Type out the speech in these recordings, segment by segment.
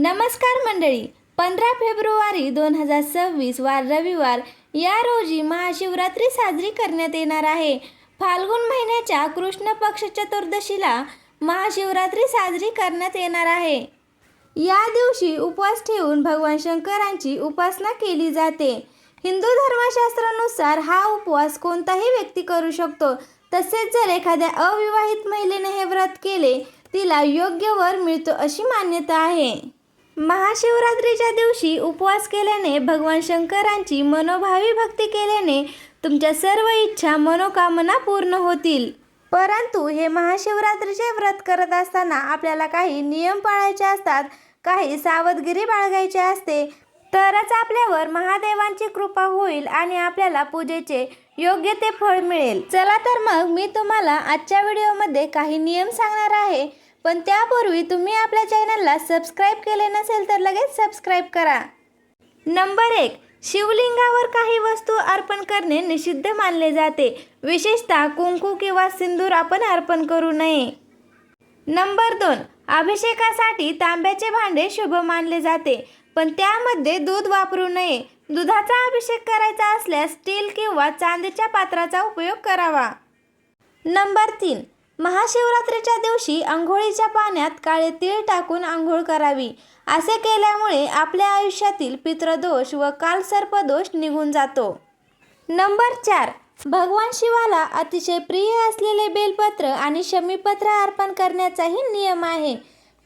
नमस्कार मंडळी पंधरा फेब्रुवारी दोन हजार सव्वीस वार रविवार या रोजी महाशिवरात्री साजरी करण्यात येणार आहे. फाल्गुन महिन्याच्या कृष्ण पक्ष चतुर्दशीला महाशिवरात्री साजरी करण्यात येणार आहे. या दिवशी उपवास ठेवून भगवान शंकरांची उपासना केली जाते. हिंदू धर्मशास्त्रानुसार हा उपवास कोणताही व्यक्ती करू शकतो. तसेच जर एखाद्या अविवाहित महिलेने हे व्रत केले तिला योग्य वर मिळतो अशी मान्यता आहे. महाशिवरात्रीच्या दिवशी उपवास केल्याने भगवान शंकरांची मनोभावी भक्ती केल्याने तुमच्या सर्व इच्छा मनोकामना पूर्ण होतील. परंतु हे महाशिवरात्रीचे व्रत करत असताना आपल्याला काही नियम पाळायचे असतात काही सावधगिरी बाळगायची असते तरच आपल्यावर महादेवांची कृपा होईल आणि आपल्याला पूजेचे योग्य ते फळ मिळेल. चला तर मग मी तुम्हाला आजच्या व्हिडिओमध्ये काही नियम सांगणार आहे. पण त्यापूर्वी तुम्ही आपल्या चॅनलला सबस्क्राईब केले नसेल तर लगेच सबस्क्राईब करा. नंबर एक शिवलिंगावर काही वस्तू अर्पण करणे निषिद्ध मानले जाते. विशेषतः कुंकू किंवा सिंदूर आपण अर्पण करू नये. नंबर दोन अभिषेकासाठी तांब्याचे भांडे शुभ मानले जाते. पण त्यामध्ये दूध वापरू नये. दुधाचा अभिषेक करायचा असल्यास स्टील किंवा चांदीच्या पात्राचा उपयोग करावा. नंबर तीन महाशिवरात्रीच्या दिवशी आंघोळीच्या पाण्यात काळे तीळ टाकून आंघोळ करावी. असे केल्यामुळे आपल्या आयुष्यातील पितृदोष व कालसर्पदोष निघून जातो. नंबर चार. भगवान शिवाला अतिशय प्रिय असलेले बेलपत्र आणि शमीपत्र अर्पण करण्याचाही नियम आहे.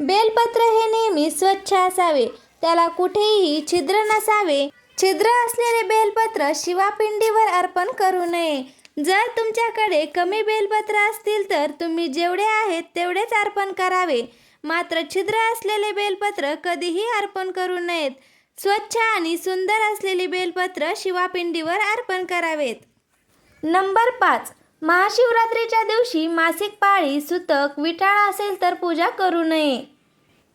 बेलपत्र हे नेहमी स्वच्छ असावे. त्याला कुठेही छिद्र नसावे. छिद्र असलेले बेलपत्र शिवापिंडीवर अर्पण करू नये. जर तुमच्याकडे कमी बेलपत्र असतील तर तुम्ही जेवढे आहेत तेवढेच अर्पण करावे. मात्र छिद्र असलेले बेलपत्र कधीही अर्पण करू नयेत. स्वच्छ आणि सुंदर असलेली बेलपत्र शिवापिंडीवर अर्पण करावेत. नंबर पाच. महाशिवरात्रीच्या दिवशी मासिक पाळी सुतक विटाळा असेल तर पूजा करू नये.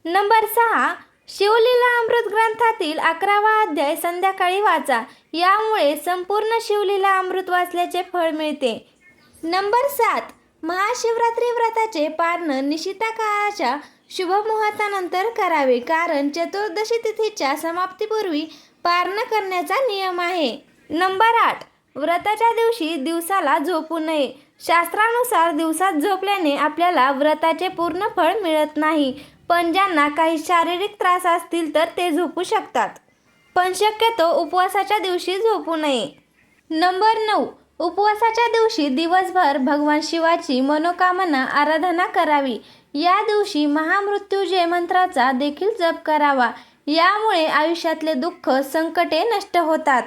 नंबर सहा. शिवलीला अमृत ग्रंथातील अकरावा अध्याय संध्याकाळी वाचा. यामुळे संपूर्ण शिवलीला अमृत वाचल्याचे फळ मिळते. नंबर सात. महाशिवरात्री व्रताचे पारण निशिता काळाच्या शुभ मुहूर्तानंतर करावे कारण चतुर्दशी तिथीच्या समाप्तीपूर्वी पारण करण्याचा नियम आहे. नंबर आठ. व्रताच्या दिवशी दिवसाला झोपू नये. शास्त्रानुसार दिवसात झोपल्याने आपल्याला व्रताचे पूर्ण फळ मिळत नाही. पण ज्यांना काही शारीरिक त्रास असतील तर ते झोपू शकतात. पण शक्यतो उपवासाच्या दिवशी झोपू नये. नंबर नऊ. उपवासाच्या दिवशी दिवसभर भगवान शिवाची मनोकामना आराधना करावी. या दिवशी महामृत्युजय मंत्राचा देखील जप करावा. यामुळे आयुष्यातले दुःख संकटे नष्ट होतात.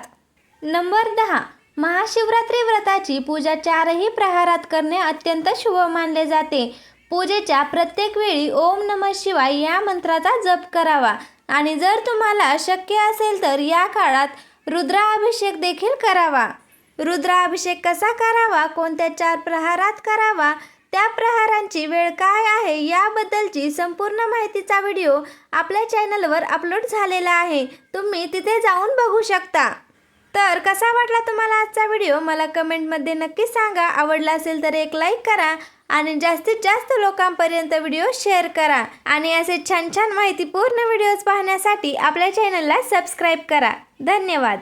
नंबर दहा. महाशिवरात्री व्रताची पूजा चारही प्रहारात करणे अत्यंत शुभ मानले जाते. पूजेच्या प्रत्येक वेळी ओम नम शिवाय या मंत्राचा जप करावा. आणि जर तुम्हाला शक्य असेल तर या काळात रुद्राभिषेक देखील करावा. रुद्राभिषेक कसा करावा? कोणत्या चार प्रहारात करावा? त्या प्रहारांची वेळ काय आहे? याबद्दलची संपूर्ण माहितीचा व्हिडिओ आपल्या चॅनलवर अपलोड झालेला आहे. तुम्ही तिथे जाऊन बघू शकता. तर कसा वाटला तुम्हाला आजचा व्हिडिओ? मला कमेंटमध्ये नक्की सांगा. आवडला असेल तर एक लाईक करा आणि जास्तीत जास्त लोकांपर्यंत व्हिडिओ शेअर करा. आणि असे छान छान माहितीपूर्ण व्हिडिओज पाहण्यासाठी आपल्या चॅनलला सबस्क्राईब करा. धन्यवाद.